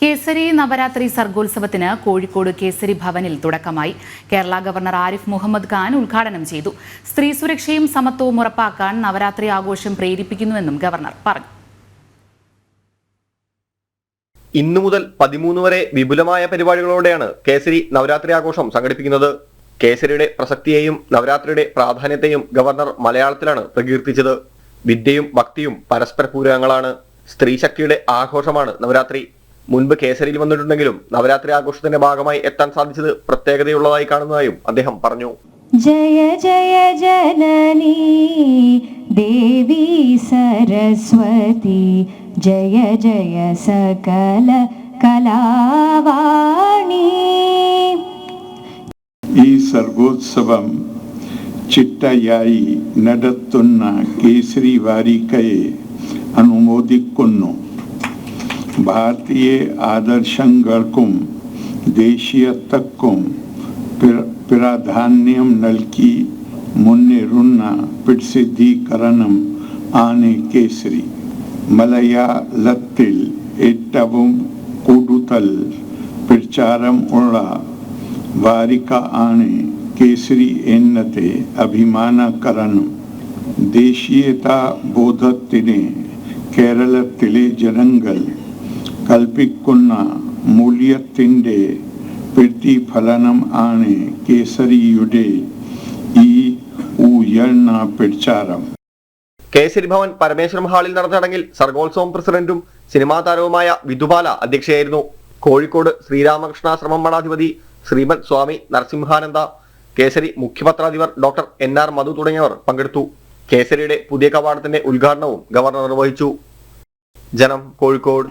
കേസരി നവരാത്രി സർഗോത്സവത്തിന് കോഴിക്കോട് കേസരി ഭവനിൽ തുടക്കമായി. കേരള ഗവർണർ ആരിഫ് മുഹമ്മദ് ഖാൻ ഉദ്ഘാടനം ചെയ്തു. സ്ത്രീ സുരക്ഷയും സമത്വവും ഉറപ്പാക്കാൻ നവരാത്രി ആഘോഷം പ്രേരിപ്പിക്കുന്നുവെന്നും ഗവർണർ പറഞ്ഞു. ഇന്നു മുതൽ പതിമൂന്ന് വരെ വിപുലമായ പരിപാടികളോടെയാണ് കേസരി നവരാത്രി ആഘോഷം സംഘടിപ്പിക്കുന്നത്. കേസരിയുടെ പ്രസക്തിയെയും നവരാത്രിയുടെ പ്രാധാന്യത്തെയും ഗവർണർ മലയാളത്തിലാണ് പ്രകീർത്തിച്ചത്. വിദ്യയും ഭക്തിയും പരസ്പര പൂരകങ്ങളാണ്. സ്ത്രീശക്തിയുടെ ആഘോഷമാണ് നവരാത്രി മുൻപ് കേസരിയിൽ വന്നിട്ടുണ്ടെങ്കിലും നവരാത്രി ആഘോഷത്തിന്റെ ഭാഗമായി എത്താൻ സാധിച്ചത് പ്രത്യേകതയുള്ളതായി കാണുന്നതായും അദ്ദേഹം പറഞ്ഞു. ജയ ജയ ജനനി ദേവി സരസ്വതി ജയ ജയ സകല കലാവാണി. ഈ സർഗോത്സവം ചിട്ടയായി നടത്തുന്ന കേസരി വാരിക്കയെ അനുമോദിക്കുന്നു. भारतीय आदर्शंगर्कुम, देशीयतक्कुम पिराधान्यम नलकी मुन्ने मुन्नेरुन्ना पिटसिद्धीकरणम आने केसरी। मलया लत्तिल एट्टवम कुडुतल प्रचारम उड़ा वारिका आने केसरी एन्नते अभिमान अभिमानकरणम। देशीयता बोधत्तिने तिले जनंगल കൽപ്പിക്കുന്ന മൂല്യത്തിന്റെ പ്രതിഫലനം ആണ് കേസരിയുടെ ഈ ഉയർന്ന പ്രചാരം. കേസരി ഭവൻ പരമേശ്വരം ഹാളിൽ നടന്ന ചടങ്ങിൽ സർഗോത്സവം പ്രസിഡന്റും സിനിമാ താരവുമായ വിധുബാല അധ്യക്ഷയായിരുന്നു. കോഴിക്കോട് ശ്രീരാമകൃഷ്ണാശ്രമം മഠാധിപതി ശ്രീമത് സ്വാമി നരസിംഹാനന്ദ കേസരി മുഖ്യപത്രാധിപർ ഡോക്ടർ എൻ ആർ മധു തുടങ്ങിയവർ പങ്കെടുത്തു. കേസരിയുടെ പുതിയ കവാടത്തിന്റെ ഉദ്ഘാടനവും ഗവർണർ നിർവഹിച്ചു. ജനം കോഴിക്കോട്.